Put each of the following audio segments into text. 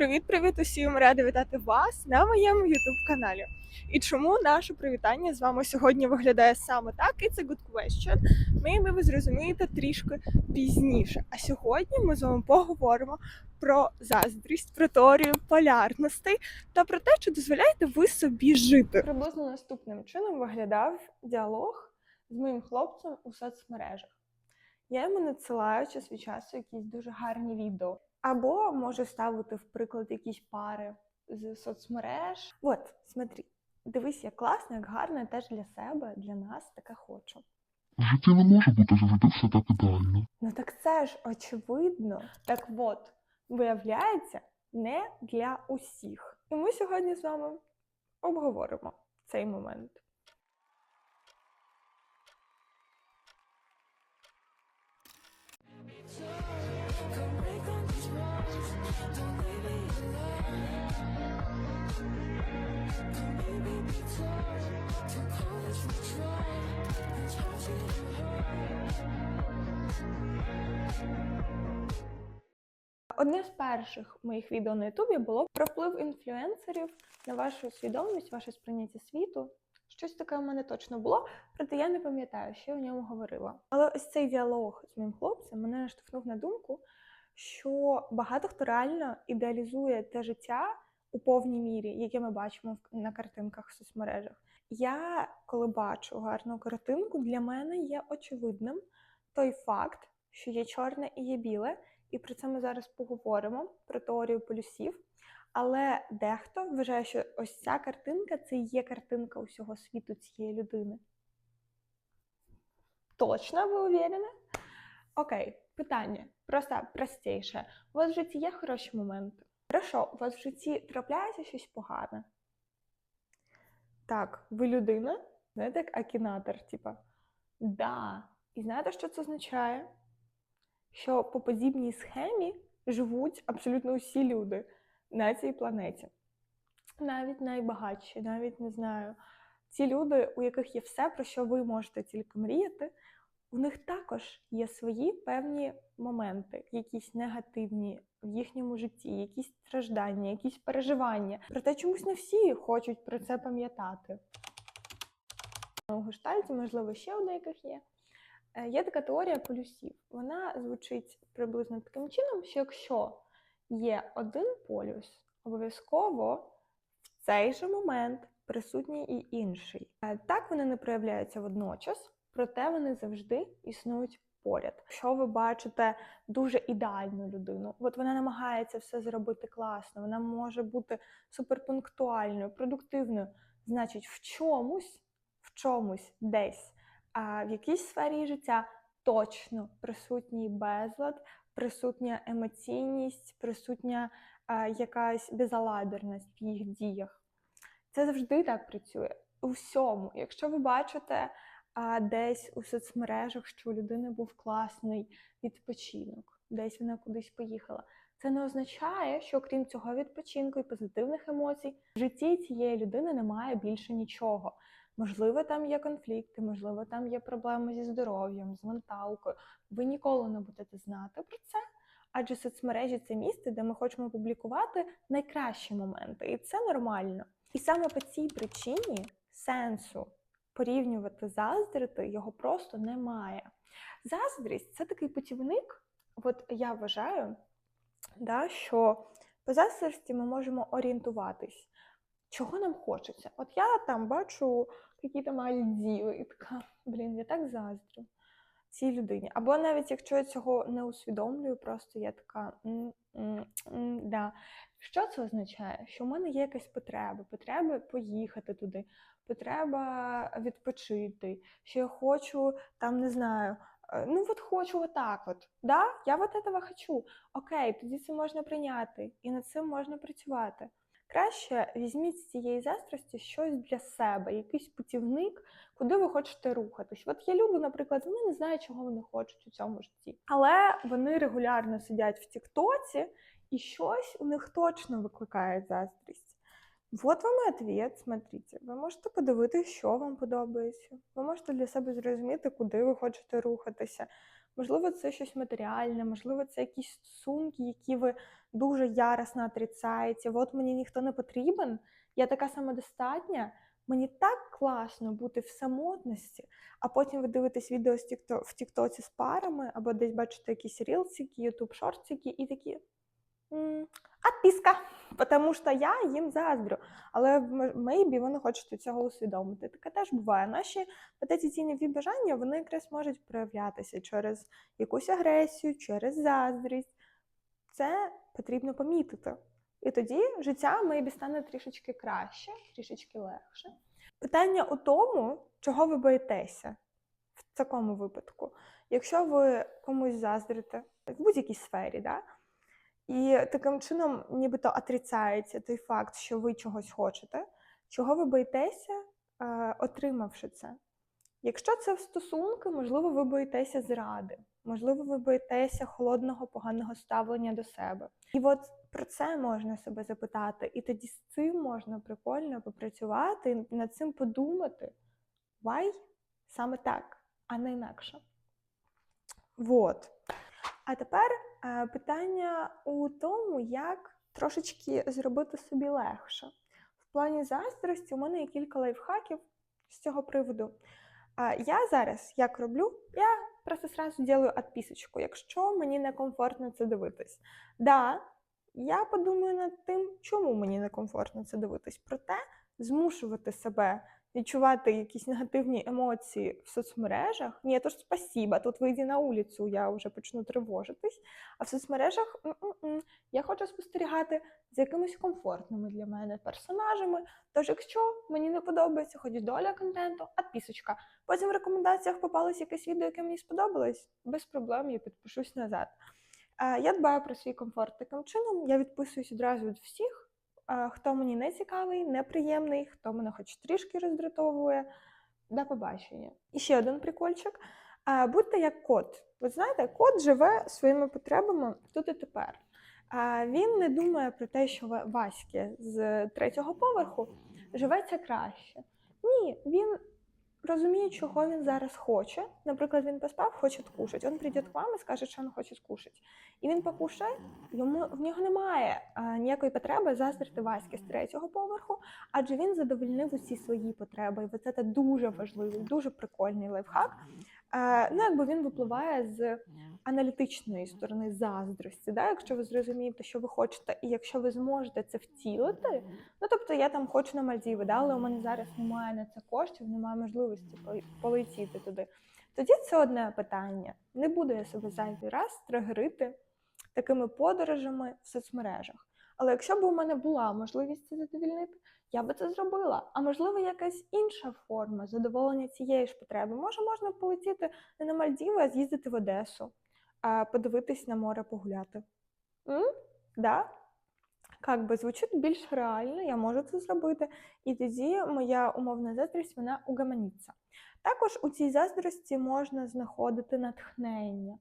Привіт-привіт усім! Рада вітати вас на моєму youtube каналі. І чому наше привітання з вами сьогодні виглядає саме так? І це good question. Ми, ви зрозумієте трішки пізніше. А сьогодні ми з вами поговоримо про заздрість, про теорію полярностей та про те, чи дозволяєте ви собі жити. Приблизно наступним чином виглядав діалог з моїм хлопцем у соцмережах. Я йому надсилаю час від часу якісь дуже гарні відео. Або можу ставити в приклад якісь пари з соцмереж. От, смотри, дивись, як класно, як гарно, я теж для себе, для нас таке хочу. В житті не може бути завжди все так ідеально. Ну так це ж очевидно. Так от, виявляється, не для усіх. І ми сьогодні з вами обговоримо цей момент. Одне з перших моїх відео на Ютубі було про вплив інфлюенсерів на вашу свідомість, ваше сприйняття світу. Щось таке у мене точно було, проте я не пам'ятаю, що я у ньому говорила. Але ось цей діалог з моїм хлопцем мене наштовхнув на думку, що багато хто реально ідеалізує те життя у повній мірі, яке ми бачимо на картинках в соцмережах. Я, коли бачу гарну картинку, для мене є очевидним той факт, що є чорне і є біле, і про це ми зараз поговоримо про теорію полюсів. Але дехто вважає, що ось ця картинка це є картинка усього світу цієї людини. Точно ви уверені? Окей, питання. Просто простіше. У вас в житті є хороші моменти? Хорошо, у вас в житті трапляється щось погане? Так, ви людина? Знаєте, як акінатор, типа. Да. І знаєте, що це означає? Що по подібній схемі живуть абсолютно усі люди на цій планеті. Навіть найбагатші, навіть не знаю. Ті люди, у яких є все, про що ви можете тільки мріяти, у них також є свої певні моменти, якісь негативні в їхньому житті, якісь страждання, якісь переживання. Проте чомусь не всі хочуть про це пам'ятати. У гештальті, можливо, ще у деяких є. Е, Є така теорія полюсів. Вона звучить приблизно таким чином, що якщо є один полюс, обов'язково в цей же момент присутній і інший. Е, Так вони не проявляються водночас, проте вони завжди існують поряд. Якщо ви бачите дуже ідеальну людину, от вона намагається все зробити класно, вона може бути суперпунктуальною, продуктивною, значить, в чомусь, в чомусь десь, а в якійсь сфері життя точно присутній безлад, присутня емоційність, присутня а, якась безаладерність в їх діях. Це завжди так працює у всьому. Якщо ви бачите а, десь у соцмережах, що у людини був класний відпочинок, десь вона кудись поїхала. Це не означає, що крім цього відпочинку і позитивних емоцій, в житті цієї людини немає більше нічого. Можливо, там є конфлікти, можливо, там є проблеми зі здоров'ям, з менталкою. Ви ніколи не будете знати про це, адже соцмережі це місце, де ми хочемо публікувати найкращі моменти, і це нормально. І саме по цій причині сенсу порівнювати заздрити його просто немає. Заздрість це такий путівник. От я вважаю, да, що по заздрості ми можемо орієнтуватись, чого нам хочеться. От я там бачу які там Мальдіви, і така, блін, я так заздрю цій людині. Або навіть якщо я цього не усвідомлюю, просто я така да. Що це означає? Що в мене є якась потреба, потреба поїхати туди, потреба відпочити, що я хочу там, не знаю. е, Ну, от хочу отак от. Да? Я от этого хочу. Окей, тоді це можна прийняти, і над цим можна працювати. Краще візьміть з цієї застрості щось для себе, якийсь путівник, куди ви хочете рухатись. От є люди, наприклад, вони не знають, чого вони хочуть у цьому житті, але вони регулярно сидять в Тіктоці, і щось у них точно викликає заздрість. Вот вам і ответ, смотрите. Ви можете подивитися, що вам подобається. Ви можете для себе зрозуміти, куди ви хочете рухатися. Можливо, це щось матеріальне, можливо, це якісь стосунки, які ви дуже яростно отрицаєте. От мені ніхто не потрібен, я така самодостатня, мені так класно бути в самотності, а потім ви дивитесь відео в Тіктоці з парами, або десь бачите якісь рілсики, ютуб шортики, і такі. «М, Отписка, тому що я їм заздрю. Але м- maybe ви не хочете цього усвідомити. Таке теж буває. Наші от ці бажання вони якраз можуть проявлятися через якусь агресію, через заздрість. Це потрібно помітити. І тоді життя maybe стане трішечки краще, трішечки легше. Питання у тому, чого ви боїтеся в такому випадку. Якщо ви комусь заздрите в будь-якій сфері, да? І таким чином нібито отрицаєте той факт, що ви чогось хочете, чого ви боїтеся, е, отримавши це. Якщо це стосунки, можливо, ви боїтеся зради, можливо, ви боїтеся холодного, поганого ставлення до себе. І от про це можна себе запитати, і тоді з цим можна прикольно попрацювати, і над цим подумати. Why саме так, а не інакше. Вот. А тепер е, питання у тому, як трошечки зробити собі легше. В плані заздрості у мене є кілька лайфхаків з цього приводу. Я зараз як роблю, я просто сразу делаю відписочку, якщо мені некомфортно це дивитись. Да, я подумаю над тим, чому мені некомфортно це дивитись. Проте змушувати себе відчувати якісь негативні емоції в соцмережах. Ні, то ж спасіба, тут вийди на вулицю, я вже почну тривожитись. А в соцмережах м-м-м, я хочу спостерігати за якимись комфортними для мене персонажами. Тож, якщо мені не подобається хоч доля контенту, відписочка. Потім в рекомендаціях попалось якесь відео, яке мені сподобалось, без проблем я підпишусь назад. Е, Я дбаю про свій комфорт таким чином. Я відписуюсь одразу від всіх, хто мені не цікавий, неприємний, хто мене хоч трішки роздратовує. До побачення. І ще один прикольчик. Будьте як кот. Ви знаєте, кот живе своїми потребами тут і тепер. Він не думає про те, що Ваське з третього поверху живеться краще. Ні, він розуміє, чого він зараз хоче. Наприклад, він поспав, хоче кушать. Він прийде к вам і скаже, що він хоче скушать. І він покушає, йому в нього немає а, ніякої потреби заздрити Васьки з третього поверху, адже він задовольнив усі свої потреби. І це дуже важливий, дуже прикольний лайфхак. Е, ну, якби він випливає з аналітичної сторони заздрості. Да? Якщо ви зрозумієте, що ви хочете, і якщо ви зможете це втілити, ну тобто я там хочу на Мальдіви, да? але у мене зараз немає на це коштів, немає можливості полетіти туди. Тоді це одне питання. Не буду я себе зайвий раз тригерити такими подорожами в соцмережах. Але якщо б у мене була можливість це задовільнити, я би це зробила. А можливо, якась інша форма задоволення цієї ж потреби. Може, можна полетіти не на Мальдіви, а з'їздити в Одесу, подивитись на море, погуляти. М? Да? Как би звучить більш реально, я можу це зробити, і тоді моя умовна заздрість вона угаманіться. Також у цій заздрості можна знаходити натхнення,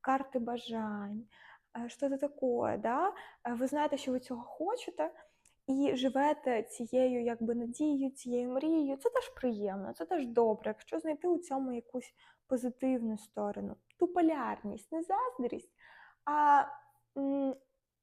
карти бажань, е, що це таке, да? Е, ви знаєте, що ви цього хочете, і живете цією якби надією, цією мрією. Це теж приємно, це теж добре, якщо знайти у цьому якусь позитивну сторону, ту полярність, не заздрість, а м,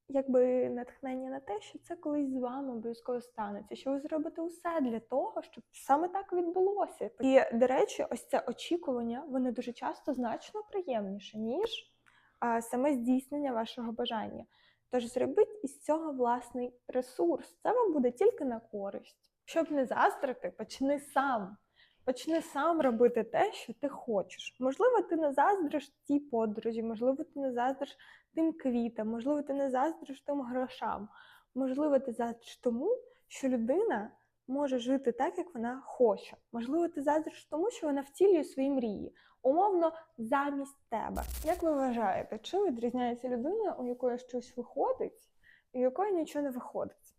якби натхнення на те, що це колись з вами обов'язково станеться, що ви зробите усе для того, щоб саме так відбулося. І, до речі, ось це очікування, воно дуже часто значно приємніше, ніж а, саме здійснення вашого бажання. Тож зробіть із цього власний ресурс. Це вам буде тільки на користь. Щоб не заздрити, почни сам. Почни сам робити те, що ти хочеш. Можливо, ти не заздриш цій подорожі, можливо, ти не заздриш тим квітам, можливо, ти не заздриш тим грошам. Можливо, ти заздриш тому, що людина може жити так, як вона хоче. Можливо, ти заздриш тому, що вона втілює свої мрії, умовно замість тебе. Як ви вважаєте, чим відрізняється людина, у якої щось виходить, і у якої нічого не виходить?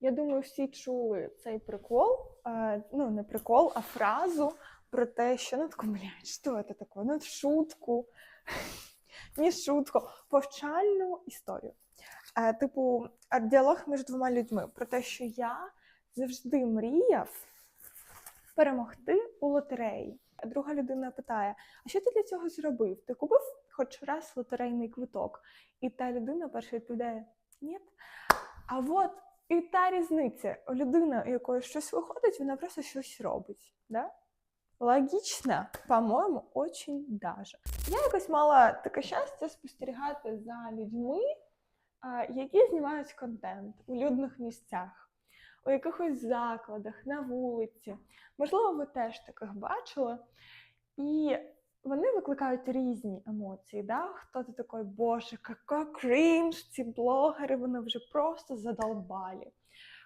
Я думаю, всі чули цей прикол, е, ну не прикол, а фразу про те, що ну тако, блядь, що це таке? Ну, шутку, не шутку, повчальну історію. Е, Типу, діалог між двома людьми про те, що я завжди мріяв перемогти у лотереї. а друга людина питає: А що ти для цього зробив? Ти купив хоч раз лотерейний квиток? І та людина перша відповідає: Ні. А от і та різниця. Людина, у якої щось виходить, вона просто щось робить. Да? Логічно, по-моєму, очень даже. Я якось мала таке щастя спостерігати за людьми, які знімають контент у людних місцях, у якихось закладах, на вулиці. Можливо, ви теж таких бачили. І вони викликають різні емоції. Да? Хто-то такий, боже, яка крінж, ці блогери, вони вже просто задолбалі.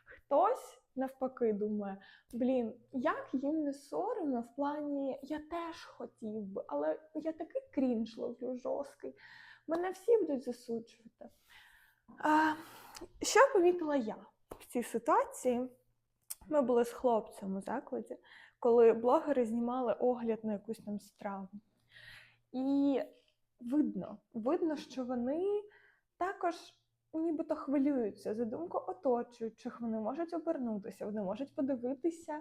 Хтось навпаки думає, блін, як їм не соромно в плані, я теж хотів би, але я такий крінж ловлю жорсткий. Мене всі будуть засуджувати. А, що помітила я в цій ситуації? Ми були з хлопцем у закладі, коли блогери знімали огляд на якусь там страву. І видно, видно, що вони також нібито хвилюються за думку оточуючих, вони можуть обернутися, вони можуть подивитися,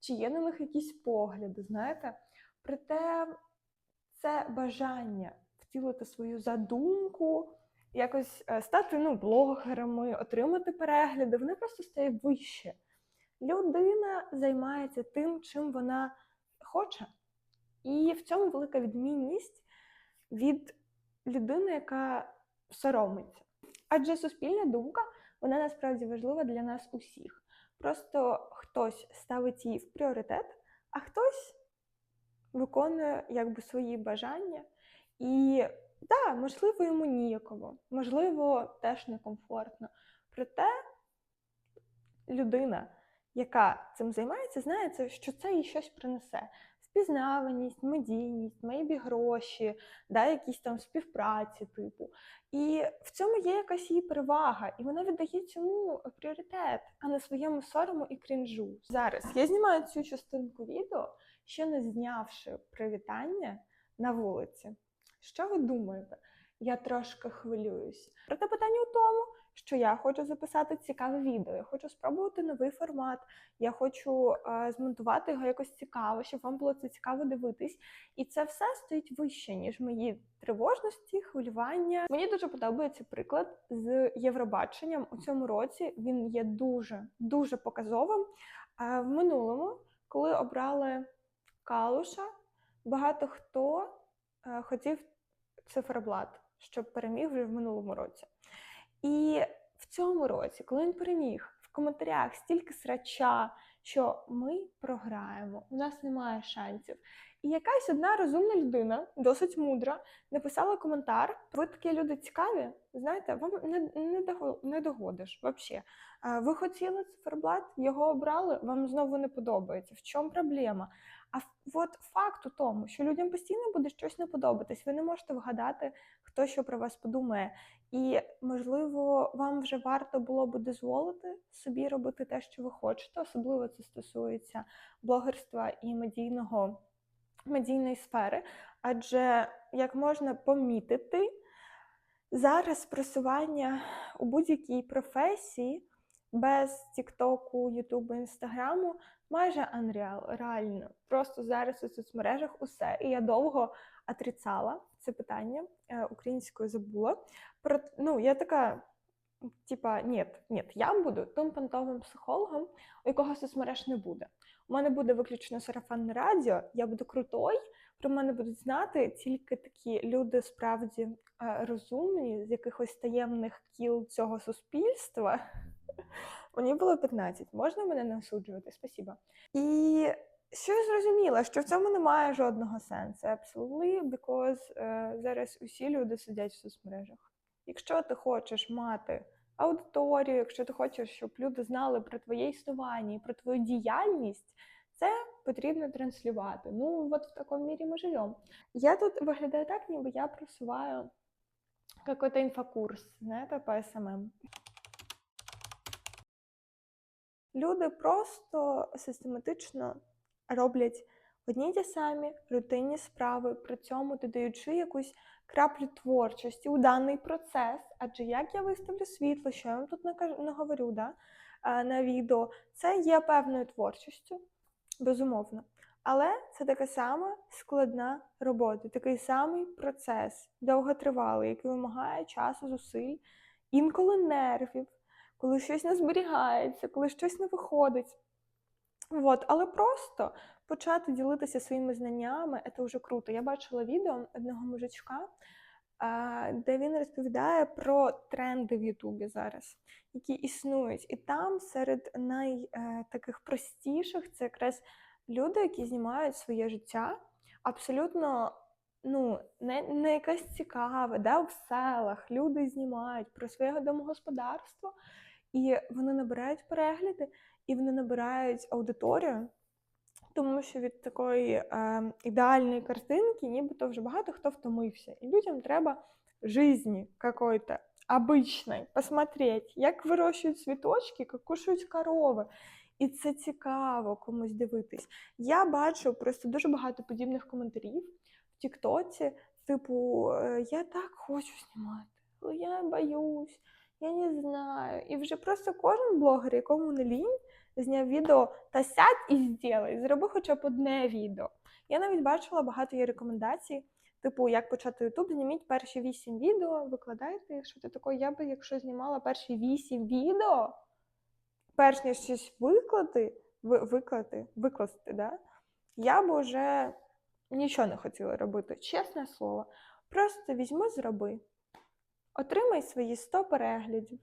чи є на них якісь погляди, знаєте. Проте це бажання втілити свою задумку, якось е, стати ну, блогерами, отримати перегляди, вони просто стають вище. Людина займається тим, чим вона хоче. І в цьому велика відмінність від людини, яка соромиться. Адже суспільна думка вона насправді важлива для нас усіх. Просто хтось ставить її в пріоритет, а хтось виконує якби свої бажання. І так, можливо, йому ніяково, можливо, теж некомфортно. Проте людина, яка цим займається, знає, що це їй щось принесе. Впізнаваність, медійність, мейбі гроші, да, якісь там співпраці, типу. І в цьому є якась її перевага, і вона віддає цьому пріоритет, а не своєму сорому і крінжу. Зараз я знімаю цю частинку відео, ще не знявши привітання на вулиці. Що ви думаєте? Я трошки хвилююсь. Проте питання у тому, що я хочу записати цікаве відео, я хочу спробувати новий формат, я хочу е, змонтувати його якось цікаво, щоб вам було це цікаво дивитись. І це все стоїть вище, ніж мої тривожності, хвилювання. Мені дуже подобається приклад з Євробаченням у цьому році. Він є дуже дуже показовим. А в минулому, коли обрали Калуша, багато хто е, хотів циферблат, щоб переміг вже в минулому році. І в цьому році, коли він переміг, в коментарях стільки срача, що ми програємо, у нас немає шансів. І якась одна розумна людина, досить мудра, написала коментар. Ви такі люди цікаві, знаєте, вам не, не, дого- не догодиш взагалі. Ви хотіли циферблат, його обрали, вам знову не подобається. В чому проблема? А от факт у тому, що людям постійно буде щось не подобатись, ви не можете вгадати, хто що про вас подумає. І, можливо, вам вже варто було би дозволити собі робити те, що ви хочете. Особливо це стосується блогерства і медійного, медійної сфери. Адже, як можна помітити, зараз просування у будь-якій професії без Тіктоку, Ютубу, Інстаграму майже unreal, реально. Просто зараз у соцмережах усе. І я довго отрицала це питання е, українською забула. Про, ну, я така, типа, ні, ні, я буду тим понтовим психологом, у якого соцмереж не буде. У мене буде виключно сарафанне радіо, я буду крутой, про мене будуть знати тільки такі люди справді е, розумні, з якихось таємних кіл цього суспільства. Мені було 15, можна мене не осуджувати? Спасіба. І що я зрозуміла, що в цьому немає жодного сенсу. Absolutely, because е, зараз усі люди сидять в соцмережах. Якщо ти хочеш мати аудиторію, якщо ти хочеш, щоб люди знали про твоє існування і про твою діяльність, це потрібно транслювати. Ну, от в такому мірі ми живемо. Я тут виглядаю так, ніби я просуваю какой-то інфокурс, знаєте, по СММ. Люди просто систематично роблять одні ті самі рутинні справи, при цьому додаючи якусь краплю творчості у даний процес. Адже як я виставлю світло, що я вам тут накажу- наговорю да, на відео, це є певною творчістю, безумовно. Але це така сама складна робота, такий самий процес, довготривалий, який вимагає часу, зусиль, інколи нервів, коли щось не зберігається, коли щось не виходить. От, але просто почати ділитися своїми знаннями це вже круто. Я бачила відео одного мужичка, де він розповідає про тренди в Ютубі зараз, які існують. І там серед най е, простіших це якраз люди, які знімають своє життя абсолютно ну, не, не якесь цікаве, да, в селах люди знімають про своє домогосподарство, і вони набирають перегляди, і вони набирають аудиторію. Тому що від такої е, ідеальної картинки, нібито вже багато хто втомився. І людям треба жизни какой-то обычной, посмотреть, як вирощують цвіточки, як кушають корови. І це цікаво комусь дивитись. Я бачу просто дуже багато подібних коментарів в Тіктоці, типу, е, я так хочу знімати, але я боюсь, я не знаю. І вже просто кожен блогер, якому не лінь, зняв відео та сядь і зробай, зроби хоча б одне відео. Я навіть бачила багато є рекомендацій, типу, як почати Ютуб, зніміть перші вісім відео, викладайте що ти таке. Я би, якщо знімала перші вісім відео, перш ніж щось виклати, виклати, викласти, да, я б уже нічого не хотіла робити, чесне слово. Просто візьми, зроби. Отримай свої 100 переглядів.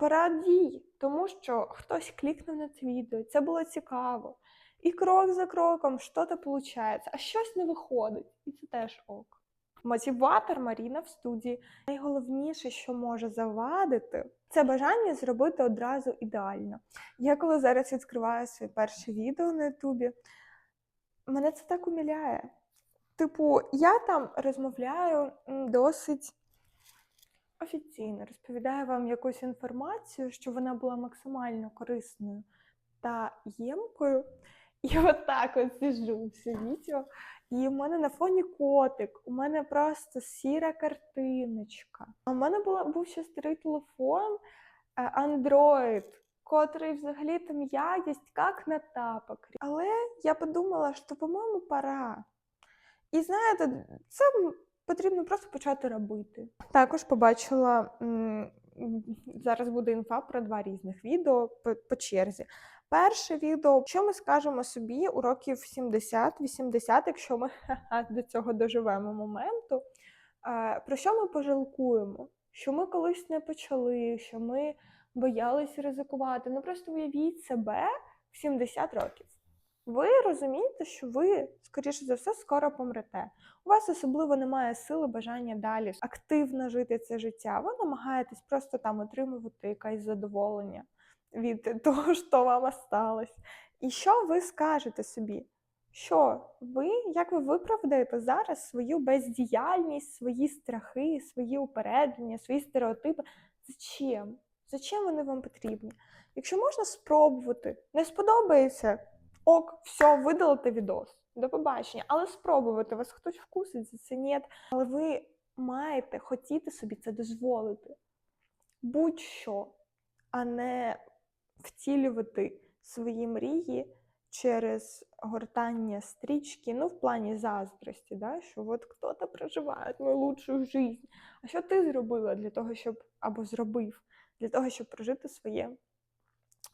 Порадій, тому що хтось клікнув на це відео, це було цікаво. І крок за кроком щось виходить, а щось не виходить, і це теж ок. Мотиватор Маріна в студії. Найголовніше, що може завадити, це бажання зробити одразу ідеально. Я коли зараз відкриваю своє перше відео на Ютубі, мене це так умиляє. Типу, я там розмовляю досить офіційно, розповідаю вам якусь інформацію, що вона була максимально корисною та ємкою. І отак от сиджу все відео. І в мене на фоні котик, у мене просто сіра картиночка. А в мене була, був ще старий телефон е, Android, котрий взагалі там якість як на тапок. Але я подумала, що, по-моєму, пора. І знаєте, це потрібно просто почати робити. Також побачила зараз буде інфа про два різних відео по, по черзі. Перше відео, що ми скажемо собі у років 70-80, якщо ми до цього доживемо моменту, е, про що ми пожалкуємо? Що ми колись не почали, що ми боялися ризикувати. Ну просто уявіть себе в 70 років. Ви розумієте, що ви, скоріше за все, скоро помрете. У вас особливо немає сили, бажання далі активно жити це життя. Ви намагаєтесь просто там отримувати якесь задоволення від того, що вам осталось. І що ви скажете собі? Що ви, як ви виправдаєте зараз свою бездіяльність, свої страхи, свої упередження, свої стереотипи? Зачем? Зачем вони вам потрібні? Якщо можна спробувати, не сподобається, ок, все, видалите відос. До побачення. Але спробувати, вас хтось вкусить за це ні. Але ви маєте хотіти собі це дозволити. Будь-що, а не втілювати свої мрії через гортання стрічки, ну, в плані заздрості, да? що от хто-то проживає мою лучшу жизнь. А що ти зробила для того, щоб або зробив для того, щоб прожити своє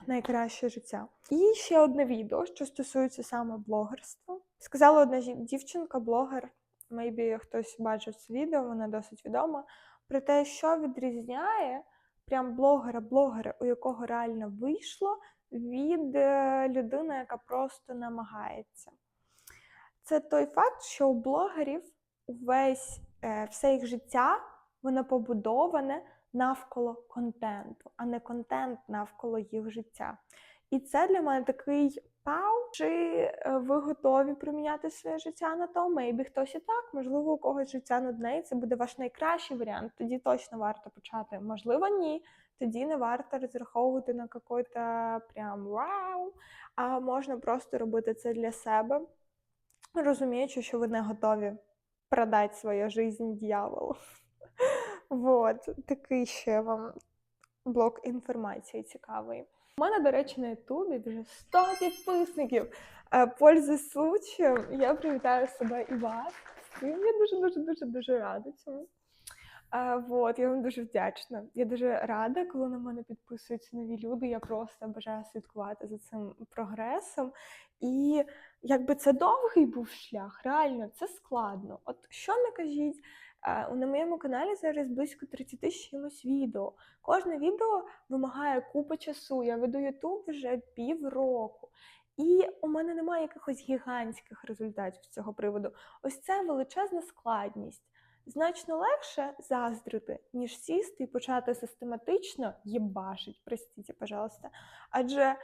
найкраще життя? І ще одне відео, що стосується саме блогерства. Сказала одна дівчинка, блогер, maybe хтось бачив це відео, вона досить відома, про те, що відрізняє прям блогера-блогера, у якого реально вийшло, від е, людини, яка просто намагається. Це той факт, що у блогерів увесь е, все їх життя воно побудоване навколо контенту, а не контент навколо їх життя. І це для мене такий пау. Чи е, ви готові приміняти своє життя на то? Мейбі хтось і так, можливо, у когось життя нудне, і це буде ваш найкращий варіант. Тоді точно варто почати. Можливо, ні. Тоді не варто розраховувати на какой-то прям вау. А можна просто робити це для себе, розуміючи, що ви не готові продати свою життя дьяволу. Вот, такий ще вам блок інформації цікавий. У мене, до речі, на Ютубі вже 100 підписників. Е, Пользуюсь случаєм, я привітаю себе і вас. Я дуже дуже рада цьому. Вот, я вам дуже вдячна. Я дуже рада, коли на мене підписуються нові люди. Я просто бажаю слідкувати за цим прогресом. І якби це довгий був шлях, реально це складно. От що не кажіть, е, на моєму каналі зараз близько 30 з чимось відео. Кожне відео вимагає купи часу. Я веду Ютуб вже півроку. І у мене немає якихось гігантських результатів з цього приводу. Ось це величезна складність. Значно легше заздрити, ніж сісти і почати систематично їбашить, простите, пожалуйста. Адже е,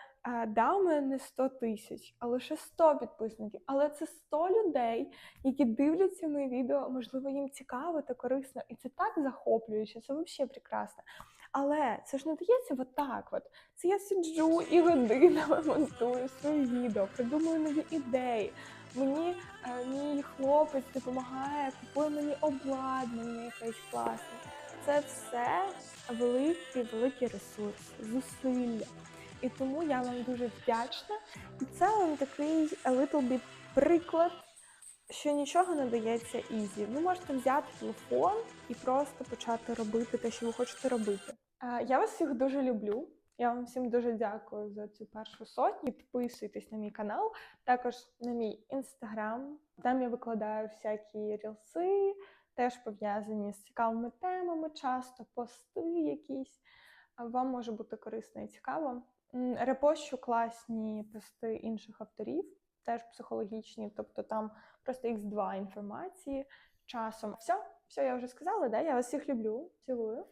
да, у мене не 100 тисяч, а лише 100 підписників. Але це 100 людей, які дивляться мої відео, можливо, їм цікаво та корисно. І це так захоплююче, це взагалі прекрасно. Але це ж не дається отак. От. Це я сиджу і годинами монтую свої відео, придумую нові ідеї. Мені е, мій хлопець допомагає, купує мені обладнання якесь класне. Це все великий, великий ресурс, зусилля. І тому я вам дуже вдячна. І це вам такий little bit приклад, що нічого не дається ізі. Ви можете взяти телефон і просто почати робити те, що ви хочете робити. Я вас всіх дуже люблю. Я вам всім дуже дякую за цю першу сотню. Підписуйтесь на мій канал, також на мій інстаграм. Там я викладаю всякі рілси, теж пов'язані з цікавими темами, часто пости якісь. Вам може бути корисно і цікаво. Репощу класні пости інших авторів, теж психологічні, тобто там просто X2 інформації часом. Все, все, я вже сказала, да? Я вас всіх люблю, цілую.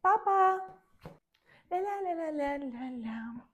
Па-па! Ля-ля-ля-ля-ля-ля-ля.